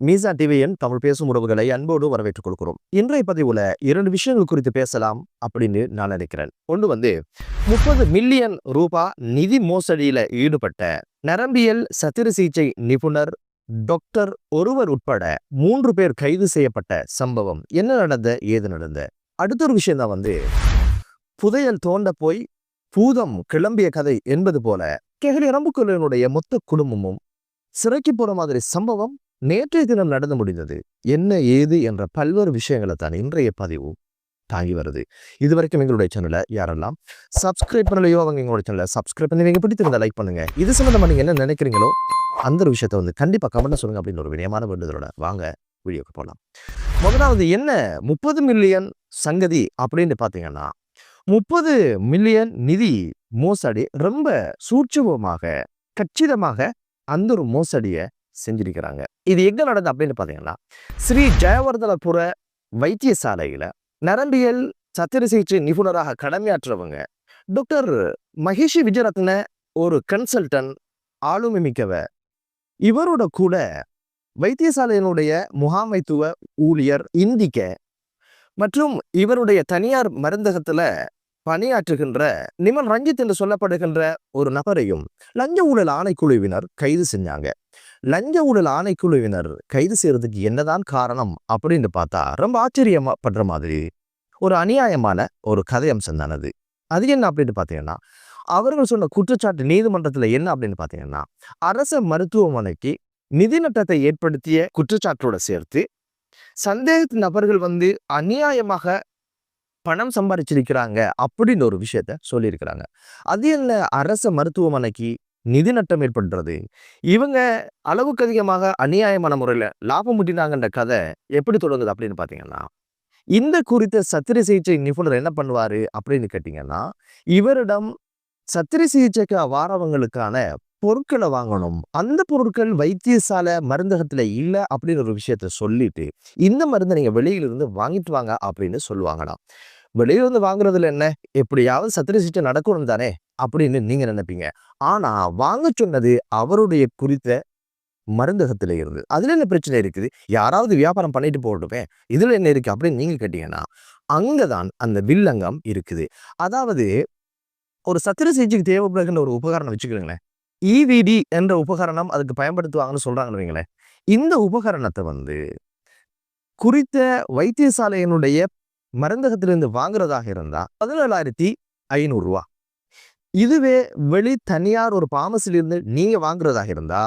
மீசா டிவியின் தமிழ் பேசும் உறவுகளை அன்போடு வரவேற்றுக் கொள்கிறோம். இன்றைய பதிவுல இரண்டு விஷயங்கள் குறித்து பேசலாம் அப்படின்னு நான் நினைக்கிறேன். ஒன்று வந்து முப்பது மில்லியன் ரூபாய் நிதி மோசடியில ஈடுபட்ட நரம்பியல் சத்திர சிகிச்சை நிபுணர் டாக்டர் ஒருவர் உட்பட மூன்று பேர் கைது செய்யப்பட்ட சம்பவம். என்ன நடந்த ஏது நடந்த? அடுத்த ஒரு விஷயம் தான் வந்து புதையல் தோண்ட போய் பூதம் கிளம்பிய கதை என்பது போல கெஹலி ரம்புக்குள்ளனுடைய மொத்த குடும்பமும் சிறைக்கு போற மாதிரி சம்பவம் நேற்றைய தினம் நடந்து முடிந்தது. என்ன ஏது என்ற பல்வேறு விஷயங்களை தான் இன்றைய பதிவு தாங்கி வருது. இது வரைக்கும் எங்களுடைய சேனலை யாரெல்லாம் சப்ஸ்கிரைப் பண்ணலையோ அவங்க எங்களுடைய சேனலை சப்ஸ்கிரைப் பண்ணி நீங்கள் பிடித்திருந்தா லைக் பண்ணுங்க. இது சம்மந்தமாக நீங்கள் என்ன நினைக்கிறீங்களோ அந்த ஒரு விஷயத்தை வந்து கண்டிப்பாக கமெண்ட் சொல்லுங்க அப்படின்னு ஒரு வினயமான வேண்டுதலோட வாங்க வீடியோக்கு போகலாம் முதலாவது என்ன? முப்பது மில்லியன் சங்கதி அப்படின்னு பார்த்தீங்கன்னா முப்பது மில்லியன் நிதி மோசடி ரொம்ப சூட்சமமாக கச்சிதமாக அந்த ஒரு மோசடியை செஞ்சிருக்கிறாங்க. இது எங்க நடந்தது அப்படின்னு பார்த்தீங்கன்னா ஸ்ரீ ஜெயவர்தனபுர வைத்தியசாலையில நரம்பியல் சத்திர சிகிச்சை நிபுணராக கடமையாற்றுறவங்க டாக்டர் மகேஷி விஜயரத்ன ஒரு கன்சல்டன் ஆளுமை மிக்கவ இவரோட கூட வைத்தியசாலையினுடைய முகாமைத்துவ ஊழியர் இந்திக்க மற்றும் இவருடைய தனியார் மருந்தகத்துல பணியாற்றுகின்ற நிமல் ரஞ்சித் என்று சொல்லப்படுகின்ற ஒரு நபரையும் லஞ்ச ஊழல் ஆணைக்குழுவினர் கைது செஞ்சாங்க. லஞ்ச ஊழல் ஆணைக்குழுவினர் கைது செய்யறதுக்கு என்னதான் காரணம் அப்படின்னு பார்த்தா ரொம்ப ஆச்சரியப்படுற மாதிரி ஒரு அநியாயமான ஒரு கதை அம்சம் தானது அது என்ன அப்படின்னு பார்த்தீங்கன்னா அவர்கள் சொன்ன குற்றச்சாட்டு நீதிமன்றத்தில் என்ன அப்படின்னு பார்த்தீங்கன்னா அரச மருத்துவமனைக்கு நிதி நட்டத்தை ஏற்படுத்திய குற்றச்சாட்டோட சேர்த்து சந்தேகத்து நபர்கள் வந்து அநியாயமாக பணம் சம்பாதிச்சிருக்கிறாங்க அப்படின்னு ஒரு விஷயத்த சொல்லியிருக்கிறாங்க. அது என்ன அரச மருத்துவமனைக்கு நிதி நட்டம் ஏற்படுறது இவங்க அளவுக்கு அதிகமாக அநியாயமான முறையில் லாபம் முட்டினாங்கன்ற கதை எப்படி தொடங்குது அப்படின்னு பார்த்தீங்கன்னா இந்த குறித்த சத்திர சிகிச்சை நிபுணர் என்ன பண்ணுவார் அப்படின்னு கேட்டிங்கன்னா இவரிடம் சத்திர சிகிச்சைக்கு வாரவங்களுக்கான பொருட்களை வாங்கணும். அந்த பொருட்கள் வைத்தியசாலை மருந்தகத்தில் இல்லை அப்படின்னு ஒரு விஷயத்த சொல்லிட்டு இந்த மருந்தை நீங்கள் வெளியிலிருந்து வாங்கிட்டு வாங்க அப்படின்னு சொல்லுவாங்களாம். வெளியிலிருந்து வாங்குறதுல என்ன? எப்படியாவது சத்திர சிகிச்சை நடக்கணும் தானே? அப்படின்னு நீங்க நினைப்பீங்க. ஆனா வாங்க சொன்னது அவருடைய குறித்த மருந்தகத்துல இருந்து. அதுல என்ன பிரச்சனை இருக்குது? யாராவது வியாபாரம் பண்ணிட்டு போட்டுமே இதுல என்ன இருக்கு அப்படின்னு நீங்க கேட்டீங்கன்னா அங்கதான் அந்த வில்லங்கம் இருக்குது. அதாவது ஒரு சத்திர சிகிச்சைக்கு தேவைப்படுகின்ற ஒரு உபகரணம் வச்சுக்கிறீங்களேன் இவிடி என்ற உபகரணம் அதுக்கு பயன்படுத்துவாங்கன்னு சொல்றாங்கன்னு வைங்களேன். இந்த உபகரணத்தை வந்து குறித்த வைத்தியசாலையினுடைய மருந்தகத்திலிருந்து வாங்குறதாக இருந்தா பதினேழாயிரத்தி ஐநூறு ரூபா. இதுவே வெளி தனியார் ஒரு பாமசிலிருந்து நீங்க வாங்குறதாக இருந்தா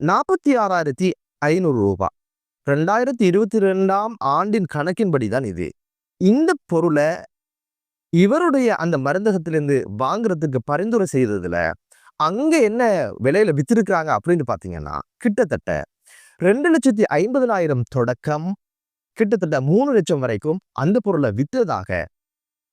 நாற்பத்தி ஆறாயிரத்தி ஐநூறு ரூபாய் ரெண்டாயிரத்தி இருபத்தி ரெண்டாம் ஆண்டின் கணக்கின்படி தான் இது. இந்த பொருளை இவருடைய அந்த மருந்தகத்திலிருந்து வாங்குறதுக்கு பரிந்துரை செய்ததுல அங்க என்ன விலையில வித்திருக்கிறாங்க அப்படின்னு பாத்தீங்கன்னா கிட்டத்தட்ட ரெண்டு லட்சத்தி ஐம்பதனாயிரம் தொடக்கம் கிட்டத்தட்ட மூணு லட்சம் வரைக்கும் அந்த பொருளை விற்றதாக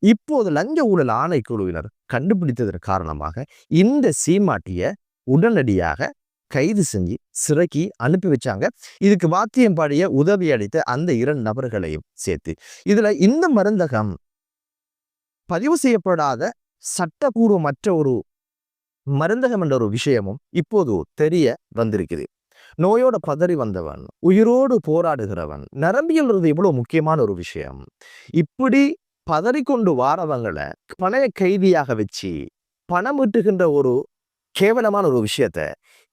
இப்போது லஞ்ச ஊழல் ஆணைக்குழுவினர் கண்டுபிடித்ததன் காரணமாக இந்த சீமாட்டியை உடனடியாக கைது செஞ்சு சிறைக்கு அனுப்பி வச்சாங்க. இதுக்கு வாத்தியம் பாடிய உதவி அளித்த அந்த இரண்டு நபர்களையும் சேர்த்து. இதுல இந்த மருந்தகம் பதிவு செய்யப்படாத சட்டபூர்வமற்ற ஒரு மருந்தகம் என்ற ஒரு விஷயமும் இப்போது தெரிய வந்திருக்குது. நோயோட பதறி வந்தவன் உயிரோடு போராடுகிறவன் நரம்பியல் இவ்வளவு முக்கியமான ஒரு விஷயம். இப்படி பதறிக்கொண்டு வாரவங்களை பணைய கைதியாக வச்சு பணம் ஈட்டுகின்ற ஒரு கேவலமான ஒரு விஷயத்த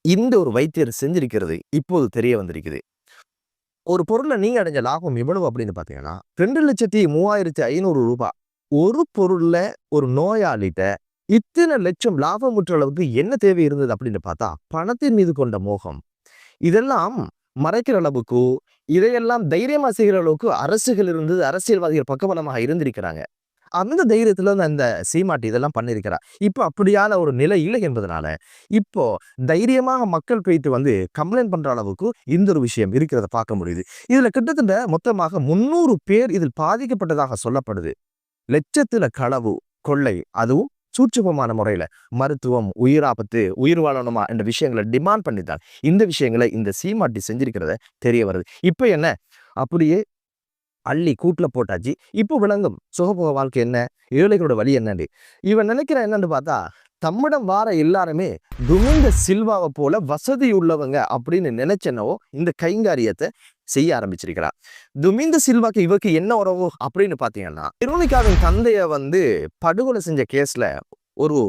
இந்த ஒரு வைத்தியர் செஞ்சிருக்கிறது இப்போது தெரிய வந்திருக்குது. ஒரு பொருளை நீங்க அடைஞ்ச லாபம் எவ்வளவு அப்படின்னு பாத்தீங்கன்னா ரெண்டு லட்சத்தி மூவாயிரத்தி ஐநூறு ரூபாய் ஒரு பொருள்ல ஒரு நோயாளிகிட்ட இத்தனை லட்சம் லாபம் முற்ற அளவுக்கு என்ன தேவை இருந்தது அப்படின்னு பார்த்தா பணத்தின் மீது கொண்ட மோகம். இதெல்லாம் மறைக்கிற அளவுக்கு இதையெல்லாம் தைரியமா செய்கிற அளவுக்கு அரசுகள் இருந்தது அரசியல்வாதிகள் பக்கபலமாக இருந்திருக்கிறாங்க. அந்த தைரியத்துல வந்து அந்த சீமாட்டி இதெல்லாம் பண்ணியிருக்கிறா. இப்போ அப்படியான ஒரு நிலை இல்லை என்பதனால இப்போ தைரியமாக மக்கள் போயிட்டு வந்து கம்ப்ளைண்ட் பண்ற அளவுக்கு இந்த ஒரு விஷயம் இருக்கிறத பார்க்க முடியுது. இதுல கிட்டத்தட்ட மொத்தமாக முன்னூறு பேர் இதில் பாதிக்கப்பட்டதாக சொல்லப்படுது. லட்சத்துல களவு கொள்ளை அதுவும் சூட்சமமான முறையில மருத்துவம் உயிராபத்து உயிர் வாழணுமா என்ற விஷயங்களை டிமாண்ட் பண்ணித்தான். இந்த விஷயங்களை இந்த சீமாட்டி செஞ்சிருக்கிறத தெரிய வருது. இப்போ என்ன? அப்படியே அள்ளி கூட்டில் போட்டாச்சு. இப்போ விளங்கும். சுகபோக வாழ்க்கை என்ன? ஏழைகளோட வழி என்னன்னு. இவன் நினைக்கிற என்னன்னு பார்த்தா தம்மிடம் வார எல்லாருமே துமிந்த சில்வாவை போல வசதி உள்ளவங்க அப்படின்னு நினைச்சனவோ இந்த கைங்காரியத்தை செய்ய ஆரம்பிச்சிருக்கிறார் துமிந்த சில்வாக்கு இவருக்கு என்ன உறவு அப்படின்னு பாத்தீங்கன்னா வெரோனிகாவின் தந்தைய வந்து படுகொலை செஞ்ச கேஸ்ல ஒரு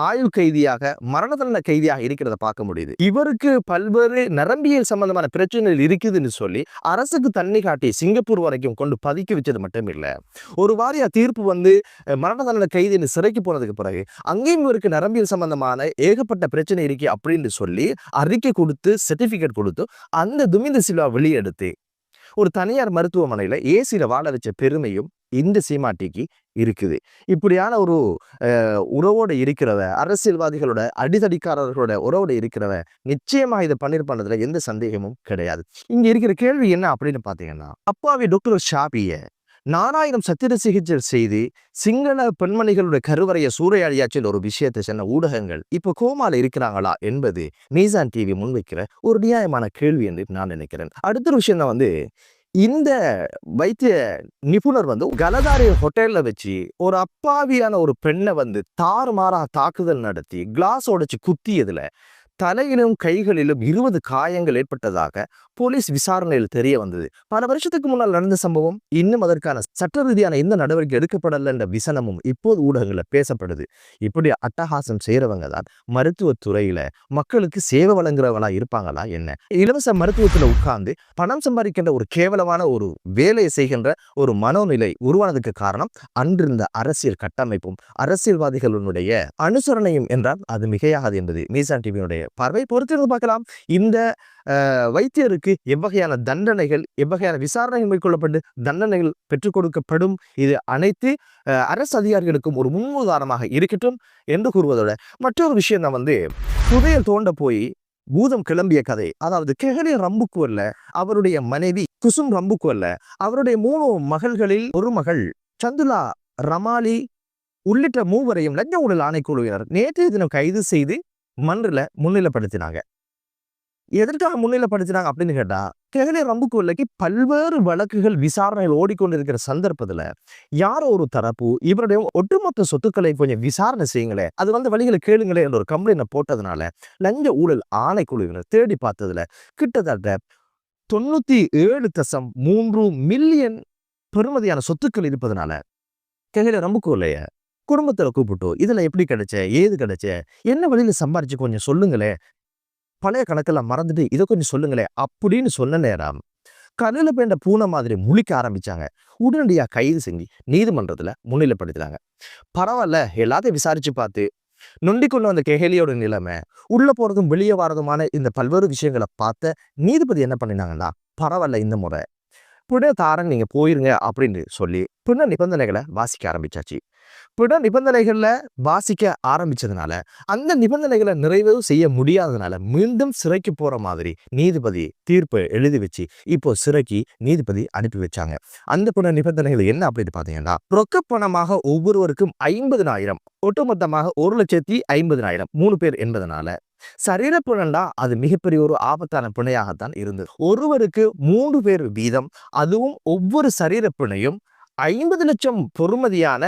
ஆயுள் கைதியாக மரண தண்டனை கைதியாக இருக்கிறத பார்க்க முடியுது. இவருக்கு பல்வேறு நரம்பியல் சம்பந்தமான பிரச்சனைகள் இருக்குதுன்னு சொல்லி அரசுக்கு தண்ணி காட்டி சிங்கப்பூர் வரைக்கும் கொண்டு பதுக்கி வச்சது மட்டும் இல்லை ஒரு வாரியா தீர்ப்பு வந்து மரண தண்டனை கைதின்னு சிறைக்கு போனதுக்கு பிறகு அங்கேயும் இவருக்கு நரம்பியல் சம்பந்தமான ஏகப்பட்ட பிரச்சனை இருக்கு அப்படின்னு சொல்லி அறிக்கை கொடுத்து சர்டிபிகேட் கொடுத்து அந்த துமிந்த சில்வா வெளியெடுத்து ஒரு தனியார் மருத்துவமனையில ஏசியில வாழ வச்ச பெருமையும் இந்த சீமாட்டிக்கு இருக்குது. இப்படியான ஒரு உறவோடு உறவோட இருக்கிறவ அரசியல்வாதிகளோட அடிதடிக்காரர்களோட உறவோட இருக்கிறவ நிச்சயமா இதை பண்ணிருப்பானதுல எந்த சந்தேகமும் கிடையாது. இங்க இருக்கிற கேள்வி என்ன அப்படின்னு பாத்தீங்கன்னா அப்பாவி டாக்டர் ஷாபிய நாலாயிரம் சத்திர சிகிச்சை செய்து சிங்கள பெண்மணிகளுடைய கருவறையை சூறையாடியாச்சில் ஒரு விஷயத்தை சொன்ன ஊடகங்கள் இப்போ கோமால இருக்கிறாங்களா என்பது மீசான் டிவி முன்வைக்கிற ஒரு நியாயமான கேள்வி என்று நான் நினைக்கிறேன். அடுத்த விஷயம் தான் வந்து இந்த வைத்திய நிபுணர் வந்து கலதாரி ஹோட்டல்ல வச்சு ஒரு அப்பாவியான ஒரு பெண்ணை வந்து தாறுமாறா தாக்குதல் நடத்தி கிளாஸ் உடைச்சு குத்தியதுல தலையிலும் கைகளிலும் இருபது காயங்கள் ஏற்பட்டதாக போலீஸ் விசாரணையில் தெரிய வந்தது. பல வருஷத்துக்கு முன்னால் நடந்த சம்பவம் இன்னும் அதற்கான சட்ட ரீதியான எந்த நடவடிக்கை எடுக்கப்படல என்ற விசனமும் இப்போது ஊடகங்களில் பேசப்படுது. இப்படி அட்டகாசம் செய்கிறவங்க தான் மருத்துவத்துறையில மக்களுக்கு சேவை வழங்குறவங்களா இருப்பாங்களா என்ன? இலவச மருத்துவத்தில் உட்கார்ந்து பணம் சம்பாதிக்கின்ற ஒரு கேவலமான ஒரு வேலையை செய்கின்ற ஒரு மனோநிலை உருவானதுக்கு காரணம் அன்றிருந்த அரசியல் கட்டமைப்பும் அரசியல்வாதிகளுடைய அனுசரணையும் என்றால் அது மிகையாகாது என்பது. மீசான் டிவியினுடைய பார்வை பொறுத்திருந்து பார்க்கலாம். இந்த வைத்தியருக்கு எவ்வகையான தண்டனைகள் எவ்வகையான விசாரணைகள் மேற்கொள்ளப்பட்டு தண்டனைகள் பெற்றுக் கொடுக்கப்படும்? இது அனைத்து அரசு அதிகாரிகளுக்கும் ஒரு முன்னுதாரணமாக இருக்கட்டும் என்று கூறுவதோட மற்றொரு விஷயம் தான் வந்து புதையல் தோண்ட போய் பூதம் கிளம்பிய கதை. அதாவது கெஹலே ரம்புக்குவல்ல அவருடைய மனைவி குசும் ரம்புக்குவல்ல அவருடைய மூணு மகள்களில் ஒரு மகள் சந்துலா ரமாலி உள்ளிட்ட மூவரையும் லஞ்ச ஊழல் ஆணைக்குழுவினர் நேற்றைய தினம் கைது செய்து மன்றில் முன்னிலைப்படுத்தினாங்க. எதற்காக முன்னிலைப்படுத்தினாங்க அப்படின்னு கேட்டா கெஹலே ரம்புக்குவல்லைக்கு பல்வேறு வழக்குகள் விசாரணைகள் ஓடிக்கொண்டிருக்கிற சந்தர்ப்பத்துல யாரோ ஒரு தரப்பு இவருடைய ஒட்டுமொத்த சொத்துக்களை கொஞ்சம் விசாரணை செய்யுங்களேன் அது வந்து வழிகளை கேளுங்களேன் என்ற ஒரு கம்ப்ளைண்ட் போட்டதுனால லஞ்ச ஊழல் ஆணைக்குழுவினர் தேடி பார்த்ததுல கிட்டத்தட்ட தொண்ணூத்தி ஏழு தசம் மூன்று மில்லியன் பெருமதியான சொத்துக்கள் இருப்பதனால கெஹலே ரம்புக்குவல்லைய குடும்பத்துல கூப்பிட்டோம் இதுல எப்படி கிடைச்ச? ஏது கிடைச்ச? என்ன வழியில் சம்பாரிச்சு கொஞ்சம் சொல்லுங்களேன் பழைய கணக்கெல்லாம் மறந்துட்டு இதை கொஞ்சம் சொல்லுங்களேன் அப்படின்னு சொன்ன நேரம் கல்லில் பேண்ட பூனை மாதிரி முழிக்க ஆரம்பிச்சாங்க. உடனடியா கைது செஞ்சு நீதிமன்றத்துல முன்னிலைப்படுத்தினாங்க பரவாயில்ல எல்லாத்தையும் விசாரிச்சு பார்த்து நொண்டி கொண்டு வந்த கெஹலியோட நிலைமை உள்ள போறதும் வெளியே வரதுமான இந்த பல்வேறு விஷயங்களை பார்த்த நீதிபதி என்ன பண்ணினாங்கன்னா பரவாயில்ல இந்த முறை. பிணை தாரன் நீங்கள் போயிருங்க அப்படின்னு சொல்லி பிண நிபந்தனைகளை வாசிக்க ஆரம்பிச்சாச்சு. பிண நிபந்தனைகளில் வாசிக்க ஆரம்பித்ததுனால அந்த நிபந்தனைகளை நிறைவேறும் செய்ய முடியாததுனால மீண்டும் சிறைக்கு போகிற மாதிரி நீதிபதி தீர்ப்பு எழுதி வச்சு இப்போ சிறைக்கு நீதிபதி அனுப்பி வச்சாங்க. அந்த பிண நிபந்தனைகள் என்ன அப்படின்னு பார்த்தீங்கன்னா ரொக்க பணமாக ஒவ்வொருவருக்கும் ஐம்பதுனாயிரம் ஒட்டுமொத்தமாக ஒரு லட்சத்தி ஐம்பதுனாயிரம் மூணு பேர் என்பதனால சரீர பிணண்டா அது மிகப்பெரிய ஒரு ஆபத்தான பிணையாகத்தான் இருந்தது. ஒருவருக்கு மூன்று பேர் வீதம் அதுவும் ஒவ்வொரு சரீர பிணையும் ஐம்பது லட்சம் பொறுமதியான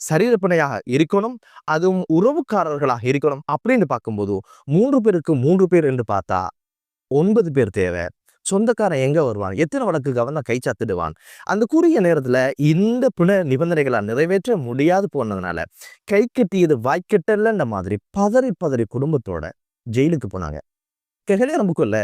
சரீர பிணையாக இருக்கணும் அதுவும் உறவுக்காரர்களாக இருக்கணும் அப்படின்னு பார்க்கும்போது மூன்று பேருக்கு மூன்று பேர் என்று பார்த்தா ஒன்பது பேர் தேவை. சொந்தக்காரன் எங்க வருவான்? எத்தனை வழக்கு கவர்னர் கை சாத்திடுவான்? அந்த குறுகிய நேரத்துல இந்த புன நிபந்தனைகளை நிறைவேற்ற முடியாது போனதுனால கை கட்டியது வாய்க்கட்டலன்ற மாதிரி பதறி பதறி குடும்பத்தோட ஜெயிலுக்கு போனாங்க. கெஹலே நமக்குள்ள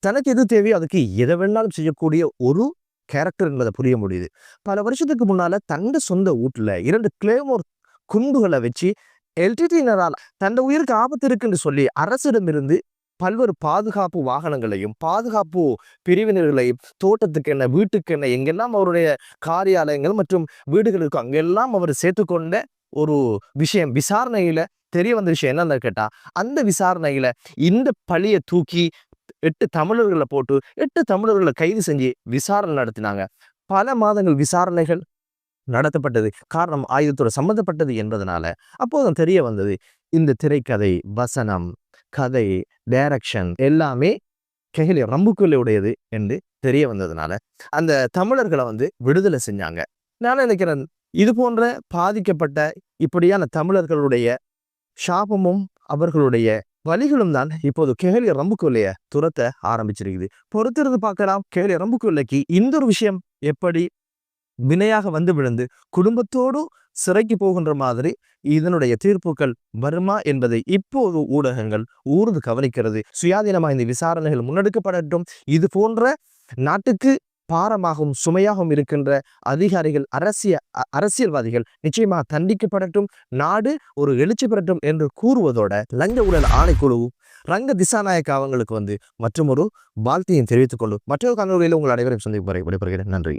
தனக்கு எது தேவையோ அதுக்கு எதை வேணாலும் செய்யக்கூடிய ஒரு கேரக்டர் என்பதை புரிய முடியுது. பல வருஷத்துக்கு முன்னால தண்ட சொந்த வீட்டுல இரண்டு கிளேமோர் குண்டுகளை வச்சு எல்டிடியினரால் தந்த உயிருக்கு ஆபத்து இருக்குன்னு சொல்லி அரசிடமிருந்து பல்வேறு பாதுகாப்பு வாகனங்களையும் பாதுகாப்பு பிரிவினர்களையும் தோட்டத்துக்கு என்ன வீட்டுக்கு என்ன எங்கெல்லாம் அவருடைய காரியாலயங்கள் மற்றும் வீடுகள் இருக்கும் அங்கெல்லாம் அவர் சேர்த்துக்கொண்ட ஒரு விஷயம் விசாரணையில தெரிய வந்த விஷயம் என்னன்னு கேட்டா அந்த விசாரணையில இந்த பழியை தூக்கி எட்டு தமிழர்களை போட்டு எட்டு தமிழர்களை கைது செஞ்சு விசாரணை நடத்தினாங்க. பல மாதங்கள் விசாரணைகள் நடத்தப்பட்டது. காரணம் ஆயுதத்தோட சம்பந்தப்பட்டது என்பதனால அப்போதும் தெரிய வந்தது இந்த திரைக்கதை வசனம். கதை டைரக்ஷன் எல்லாமே கெஹலி ரம்புக்குள்ளையுடையது என்று தெரிய வந்ததுனால அந்த தமிழர்களை வந்து விடுதலை செஞ்சாங்க. நான் நினைக்கிறேன் இது போன்ற பாதிக்கப்பட்ட இப்படியான தமிழர்களுடைய சாபமும் அவர்களுடைய வலிகளும் தான் இப்போது கேலிய ரம்புக்குள்ளைய துரத்த ஆரம்பிச்சிருக்குது. பொறுத்திருந்து பார்க்கலாம் கேலிய ரம்புக்குள்ளைக்கு இந்த ஒரு விஷயம் எப்படி வினையாக வந்து விழுந்து குடும்பத்தோடு சிறைக்கு போகின்ற மாதிரி இதனுடைய தீர்ப்புகள் வருமா என்பதை இப்போது ஊடகங்கள் ஊர்ந்து கவனிக்கிறது. சுயாதீனமாக இந்த விசாரணைகள் முன்னெடுக்கப்படட்டும். இது போன்ற நாட்டுக்கு பாரமாகவும் சுமையாகவும் இருக்கின்ற அதிகாரிகள் அரசிய அரசியல்வாதிகள் நிச்சயமாக தண்டிக்கப்படட்டும். நாடு ஒரு எழுச்சி பெறட்டும் என்று கூறுவதோட லஞ்ச ஊழல் ஆணைக்குழு ரங்க திசாநாயக்க அவங்களுக்கு வந்து மற்றும் ஒரு வாழ்த்தையும் தெரிவித்துக் கொள்ளும். மற்றொரு கல்லூரியில் உங்கள் அனைவரையும் சந்திப்பு வரை விடைபெறுகிறேன். நன்றி.